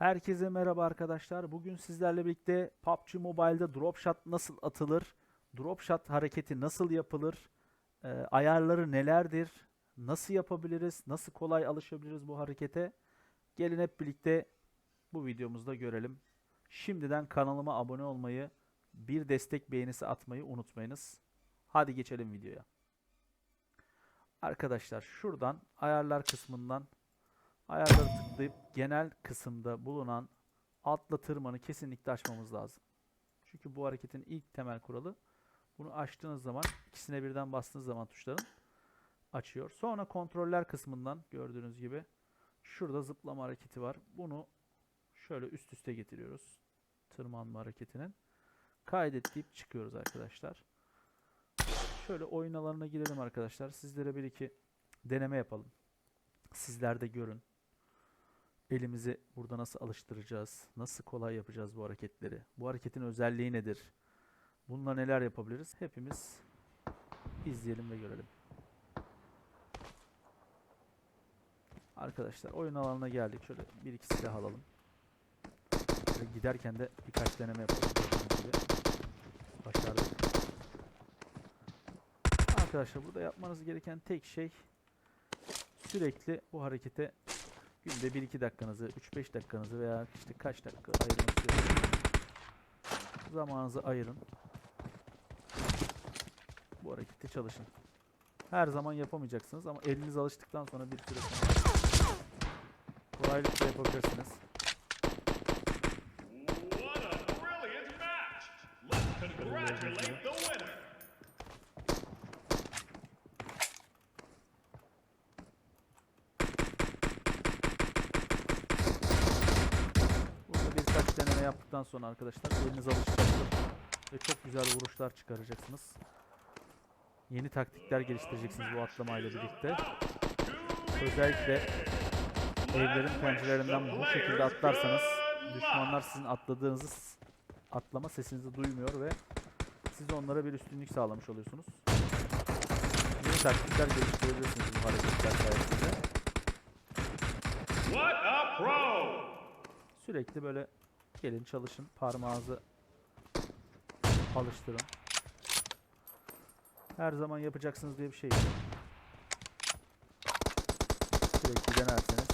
Herkese merhaba arkadaşlar. Bugün sizlerle birlikte PUBG Mobile'da drop shot nasıl atılır? Drop shot hareketi nasıl yapılır? Ee, ayarları nelerdir? Nasıl yapabiliriz? Nasıl kolay alışabiliriz bu harekete? Gelin hep birlikte bu videomuzda görelim. Şimdiden kanalıma abone olmayı, bir destek beğenisi atmayı unutmayınız. Hadi geçelim videoya. Arkadaşlar şuradan ayarlar kısmından ayarları tıklayıp genel kısımda bulunan atla tırmanı kesinlikle açmamız lazım. Çünkü bu hareketin ilk temel kuralı bunu açtığınız zaman ikisine birden bastığınız zaman tuşların açıyor. Sonra kontroller kısmından gördüğünüz gibi şurada zıplama hareketi var. Bunu şöyle üst üste getiriyoruz. Tırmanma hareketinin. Kaydet deyip çıkıyoruz arkadaşlar. Şöyle oyun alanına girelim arkadaşlar. Sizlere bir iki deneme yapalım. Sizler de görün. Elimizi burada nasıl alıştıracağız? Nasıl kolay yapacağız bu hareketleri? Bu hareketin özelliği nedir? Bununla neler yapabiliriz? Hepimiz izleyelim ve görelim. Arkadaşlar oyun alanına geldik. Şöyle bir iki silah alalım. Şöyle giderken de birkaç deneme yapalım. Başardık. Arkadaşlar burada yapmanız gereken tek şey sürekli bu harekete günde 1-2 dakikanızı, 3-5 dakikanızı veya işte kaç dakika ayırmak zamanınızı ayırın. Bu harekette çalışın. Her zaman yapamayacaksınız ama eliniz alıştıktan sonra bir süre sonra kolaylıkla yapabilirsiniz. What a brilliant match! Let's congratulate the winner! Burada deneme yaptıktan sonra arkadaşlar eliniz alışacaktır ve çok güzel vuruşlar çıkaracaksınız. Yeni taktikler geliştireceksiniz bu atlamayla birlikte. Özellikle evlerin pencerelerinden bu şekilde atlarsanız düşmanlar sizin atladığınızı atlama sesinizi duymuyor ve siz onlara bir üstünlük sağlamış oluyorsunuz. Yeni taktikler geliştirebilirsiniz bu hareketler sayesinde. What a pro! Sürekli böyle gelin çalışın parmağınızı alıştırın. Her zaman yapacaksınız diye bir şey yok. Sürekli denerseniz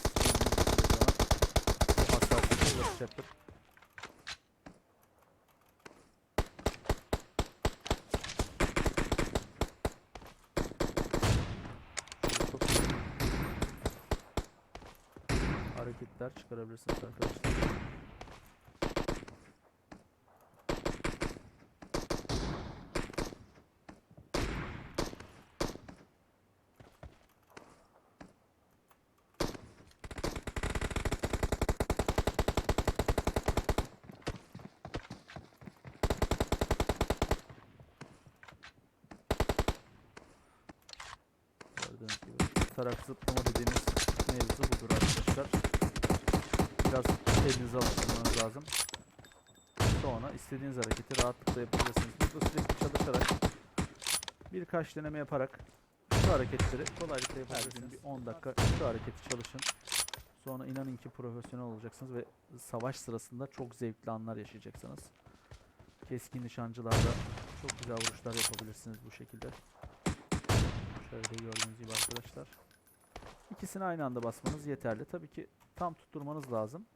çok iyi hareketler çıkarabilirsiniz arkadaşlar. Gördüğünüz tutarak zıplama dediğimiz mevzu budur arkadaşlar. Biraz elinize alıştırmanız lazım. Sonra istediğiniz hareketi rahatlıkla yapabilirsiniz. Burada sürekli çalışarak birkaç deneme yaparak şu hareketleri kolaylıkla yapabilirsiniz. Bir 10 dakika şu hareketi çalışın. Sonra inanın ki profesyonel olacaksınız ve savaş sırasında çok zevkli anlar yaşayacaksınız. Keskin nişancılarda çok güzel vuruşlar yapabilirsiniz bu şekilde. Şöyle gördüğünüz gibi arkadaşlar. İkisini aynı anda basmanız yeterli. Tabii ki tam tutturmanız lazım.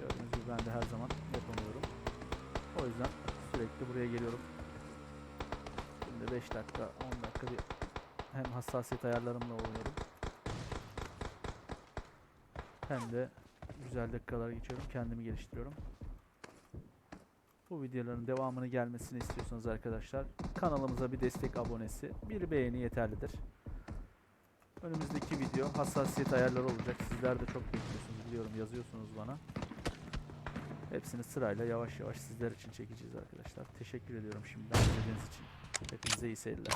Gördüğünüz gibi ben de her zaman yapamıyorum. O yüzden sürekli buraya geliyorum. Şimdi 5 dakika, 10 dakika bir hem hassasiyet ayarlarımla oynuyorum. Hem de güzel dakikalar geçiyorum. Kendimi geliştiriyorum. Bu videoların devamını gelmesini istiyorsanız arkadaşlar kanalımıza bir destek abonesi, bir beğeni yeterlidir. Önümüzdeki video hassasiyet ayarları olacak. Sizler de çok bekliyorsunuz biliyorum yazıyorsunuz bana. Hepsini sırayla yavaş yavaş sizler için çekeceğiz arkadaşlar. Teşekkür ediyorum şimdiden izlediğiniz için. Hepinize iyi seyirler.